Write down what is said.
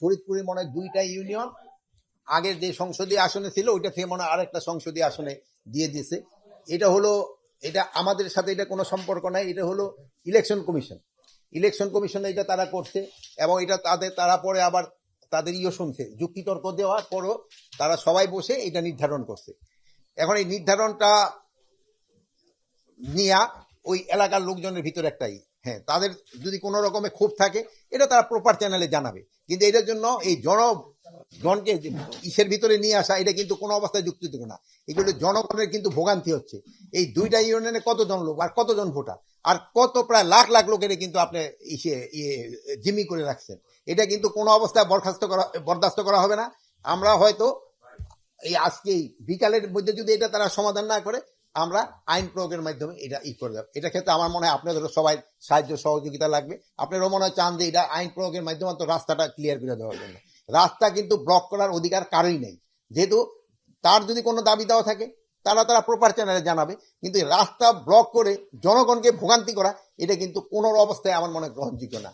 ফরিদপুরে মনে হয় দুইটা ইউনিয়ন আগের যে সংসদীয় আসনে ছিল, ওইটা থেকে মনে হয় আরেকটা সংসদীয় আসনে দিয়ে দিয়েছে। এটা হলো, এটা আমাদের সাথে এটা কোনো সম্পর্ক নাই, এটা হলো ইলেকশন কমিশন ইলেকশন কমিশন এটা তারা করছে এবং এটা তাদের, তারা পরে আবার তাদের ইয়ে শুনছে, যুক্তিতর্ক দেওয়ার পরও তারা সবাই বসে এটা নির্ধারণ করছে। এখন এই নির্ধারণটা নিয়া ওই এলাকার লোকজনের ভিতরে একটাই। হ্যাঁ তাদের যদি কোনো রকমে ক্ষোভ থাকে, এটা তারা প্রপার চ্যানেলে জানাবে। কিন্তু এটার জন্য এই জন জনকে ইসের ভিতরে নিয়ে আসা, এটা কিন্তু কোনো অবস্থায় যুক্তিযোগ্য না। এগুলো জনগণের কিন্তু ভোগান্তি হচ্ছে। এই দুইটা ইউনিয়নে কতজন লোক আর কতজন ভোটার? আর কত প্রায় লাখ লাখ লোকের কিন্তু আপনি ইসে ইয়ে জিম্মি করে রাখছেন। এটা কিন্তু কোনো অবস্থায় বরখাস্ত করা, বরদাস্ত করা হবে না। আমরা হয়তো এই আজকে বিকালের মধ্যে যদি এটা তারা সমাধান না করে আমরা আইন প্রয়োগের মাধ্যমে এটা ই করে দেবো। এটা ক্ষেত্রে আমার মনে হয় আপনাদেরও সবাই সাহায্য সহযোগিতা লাগবে। আপনারও মনে হয় চান যে এটা আইন প্রয়োগের মাধ্যমে তো রাস্তাটা ক্লিয়ার করে দেওয়ার জন্য। রাস্তা কিন্তু ব্লক করার অধিকার কারোই নেই। যেহেতু তার যদি কোনো দাবি দেওয়া থাকে, তারা তারা প্রপার চ্যানেলে জানাবে। কিন্তু রাস্তা ব্লক করে জনগণকে ভোগান্তি করা, এটা কিন্তু কোনো অবস্থায় আমার মনে গ্রহণযোগ্য না।